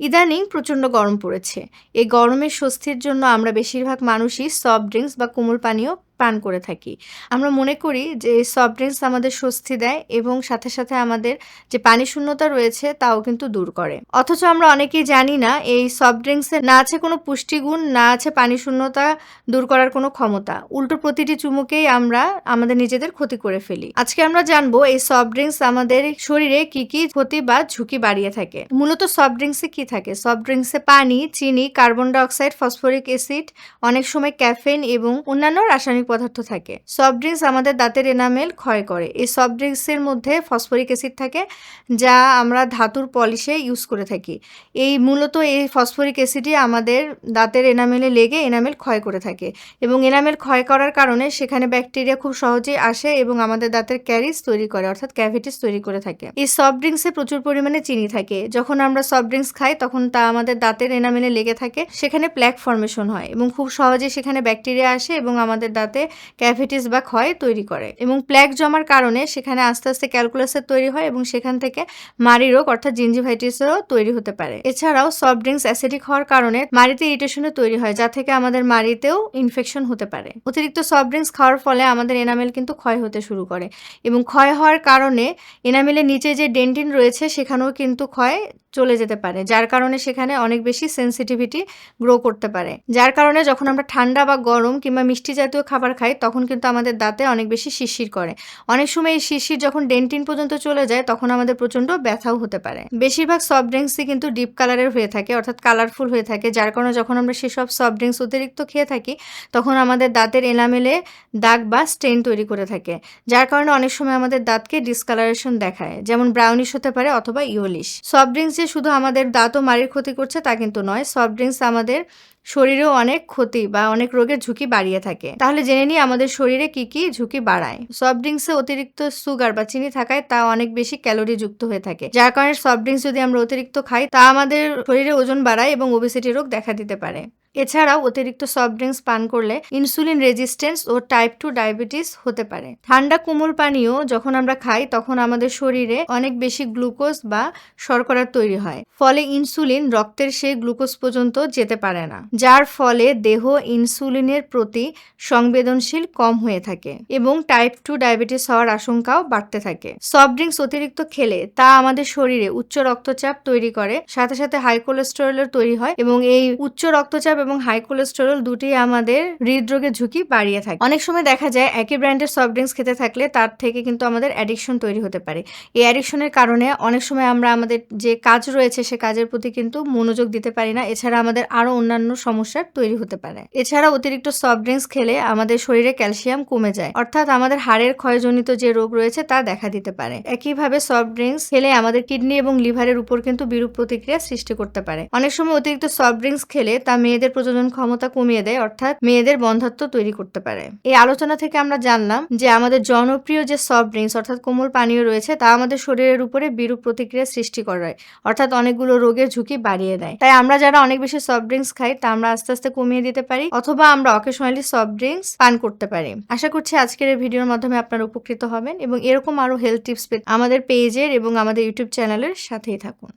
ইদানিং প্রচণ্ড গরম পড়েছে। এই গরমের স্বস্তির জন্য আমরা বেশিরভাগ মানুষই সফট ড্রিঙ্কস বা কোমল পানীয় পান করে থাকি। আমরা মনে করি যে সফট ড্রিঙ্কস আমাদের স্বস্তি দেয় এবং সাথে সাথে আমাদের যে পানি শূন্যতা রয়েছে তাও কিন্তু দূর করে। অথচ আমরা অনেকেই জানি না এই সফট ড্রিঙ্কসে না আছে কোনো পুষ্টিগুণ, না আছে পানি শূন্যতা দূর করার কোনো ক্ষমতা। উল্টো প্রতিটি চুমুকেই আমরা আমাদের নিজেদের ক্ষতি করে ফেলি। আজকে আমরা জানব এই সফট ড্রিঙ্কস আমাদের শরীরে কি কি ক্ষতি বা ঝুঁকি বাড়িয়ে থাকে। মূলত সফট ড্রিঙ্কসে কি থাকে? সফট ড্রিঙ্কসে পানি, চিনি কার্বন ডাইঅক্সাইড ফসফরিক অ্যাসিড অনেক সময় ক্যাফেন এবং অন্যান্য রাসায়নিক পদার্থ থাকে। সফট ড্রিঙ্কস আমাদের দাঁতের এনামেল ক্ষয় করে। এই সফট ড্রিঙ্কসের মধ্যে ফসফরিক অ্যাসিড থাকে, যা আমরা ধাতুর পলিশে ইউজ করে থাকি। এই মূলত এই ফসফরিক অ্যাসিডই আমাদের দাঁতের এনামেলে লেগে এনামেল ক্ষয় করে থাকে। এবং এনামেল ক্ষয় করার কারণে সেখানে ব্যাকটেরিয়া খুব সহজেই আসে এবং আমাদের দাঁতের ক্যারিজ তৈরি করে, অর্থাৎ ক্যাভিটিস তৈরি করে থাকে। এই সফট ড্রিঙ্কসে প্রচুর পরিমাণে চিনি থাকে। যখন আমরা সফট ড্রিঙ্কস খাই, তখন তা আমাদের দাঁতের এনামেলে লেগে থাকে। সেখানে প্ল্যাক ফর্মেশন হয় এবং খুব সহজে সেখানে ব্যাকটেরিয়া আসে এবং আমাদের দাঁতে ক্যাভিটিস বা ক্ষয় তৈরি করে এবং প্ল্যাক জমার কারণে সেখানে আস্তে আস্তে ক্যালকুলাসের তৈরি হয় এবং সেখান থেকে মারি রোগ অর্থাৎ জিঞ্জিভাইটিসেরও তৈরি হতে পারে। এছাড়াও সফট ড্রিঙ্কস অ্যাসিডিক হওয়ার কারণে মাড়িতে ইরিটেশনের তৈরি হয়, যা থেকে আমাদের মাড়িতেও ইনফেকশন হতে পারে। অতিরিক্ত সফট ড্রিঙ্কস খাওয়ার ফলে আমাদের এনামেল কিন্তু ক্ষয় হতে শুরু করে এবং ক্ষয় হওয়ার কারণে এনামেলের নিচে যে ডেন্টিন রয়েছে সেখানেও কিন্তু ক্ষয় চলে যেতে পারে, যার কারণে সেখানে অনেক বেশি সেন্সিটিভিটি গ্রো করতে পারে। যার কারণে যখন আমরা ঠান্ডা বা গরম কিংবা মিষ্টি জাতীয় খাবার খাই, তখন কিন্তু আমাদের দাঁতে অনেক বেশি শিরশির করে। অনেক সময় এই শিরশির যখন ডেন্টিন পর্যন্ত চলে যায়, তখন আমাদের প্রচণ্ড ব্যথাও হতে পারে। বেশিরভাগ সফট ড্রিঙ্কসই কিন্তু ডিপ কালারের হয়ে থাকে, অর্থাৎ কালারফুল হয়ে থাকে, যার কারণে যখন আমরা সেসব সফট ড্রিঙ্কস অতিরিক্ত খেয়ে থাকি, তখন আমাদের দাঁতের এলামেলে দাগ বা স্টেন তৈরি করে থাকে, যার কারণে অনেক সময় আমাদের দাঁতকে ডিসকালারেশন দেখায়, যেমন ব্রাউনিশ হতে পারে অথবা ইওলিশ সফট ড্রিঙ্কস যে শুধু আমাদের দাঁত ও মাড়ির ক্ষতি করছে তা কিন্তু নয় সফট ড্রিঙ্কস আমাদের শরীরেও অনেক ক্ষতি বা অনেক রোগের ঝুঁকি বাড়িয়ে থাকে। তাহলে জেনে নিই আমাদের শরীরে কি কি ঝুঁকি বাড়ায়। সফট ড্রিঙ্কসে অতিরিক্ত সুগার বা চিনি থাকায় তা অনেক বেশি ক্যালোরি যুক্ত হয়ে থাকে। যার কারণে সফট ড্রিঙ্কস যদি আমরা অতিরিক্ত খাই, তা আমাদের শরীরে ওজন বাড়ায় এবং ওবেসিটি রোগ দেখা দিতে পারে। এছাড়াও অতিরিক্ত সফট ড্রিঙ্কস পান করলে ইনসুলিন রেজিস্ট্যান্স ও টাইপ টু ডায়াবেটিস হতে পারে। ঠান্ডা কোমল পানীয় যখন আমরা খাই, তখন আমাদের শরীরে অনেক বেশি গ্লুকোজ বা শর্করা তৈরি হয়। ফলে ইনসুলিন রক্তের সেই গ্লুকোজ পর্যন্ত যেতে পারে না, যার ফলে দেহ ইনসুলিনের প্রতি সংবেদনশীল কম হয়ে থাকে এবং টাইপ টু ডায়াবেটিস হওয়ার আশঙ্কাও বাড়তে থাকে। সফট ড্রিঙ্কস অতিরিক্ত খেলে তা আমাদের শরীরে উচ্চ রক্তচাপ তৈরি করে, সাথে সাথে হাই কোলেস্টেরলের তৈরি হয় এবং এই উচ্চ রক্তচাপ এবং হাই কোলেস্টেরল দুটি আমাদের হৃদরোগের ঝুঁকি বাড়িয়ে থাকে। অনেক সময় দেখা যায় একই ব্র্যান্ডের সফট ড্রিঙ্কস খেতে থাকলে তার থেকে কিন্তু আমাদের অ্যাডিকশন তৈরি হতে পারে। এই অ্যাডিকশনের কারণে অনেক সময় আমরা আমাদের যে কাজ রয়েছে সে কাজের প্রতি কিন্তু মনোযোগ দিতে পারি না। এছাড়া আমাদের আরও অন্যান্য সমস্যার তৈরি হতে পারে। এছাড়া অতিরিক্ত সফট ড্রিঙ্কস খেলে আমাদের শরীরে ক্যালসিয়াম কমে যায়। অর্থাৎ আমাদের হাড়ের ক্ষয়জনিত যে রোগ রয়েছে তা দেখা দিতে পারে। একইভাবে সফট ড্রিঙ্কস খেলে আমাদের কিডনি এবং লিভারের উপর কিন্তু বিরূপ প্রতিক্রিয়া সৃষ্টি করতে পারে। অনেক সময় অতিরিক্ত সফট ড্রিঙ্কস খেলে তা মেয়েদের প্রজনন ক্ষমতা কমিয়ে দেয়, অর্থাৎ মেয়েদের বন্ধাত্ব তৈরি করতে পারে। এই আলোচনা থেকে আমরা জানলাম যে আমাদের জনপ্রিয় যে সফট ড্রিঙ্কস অর্থাৎ কোমল পানীয় রয়েছে, তা আমাদের শরীরের উপরে বিরূপ প্রতিক্রিয়া সৃষ্টি করে, অর্থাৎ অনেকগুলো রোগের ঝুঁকি বাড়িয়ে দেয়। তাই আমরা যারা অনেক বেশি সফট ড্রিঙ্কস খাই, তা আমরা আস্তে আস্তে কমিয়ে দিতে পারি, অথবা আমরা অকেশনালি সফট ড্রিঙ্কস পান করতে পারি। আশা করছি আজকের এই ভিডিওর মাধ্যমে আপনারা উপকৃত হবেন, এবং এরকম আরও হেলথ টিপস পেতে আমাদের পেজের এবং আমাদের ইউটিউব চ্যানেলের সাথেই থাকুন।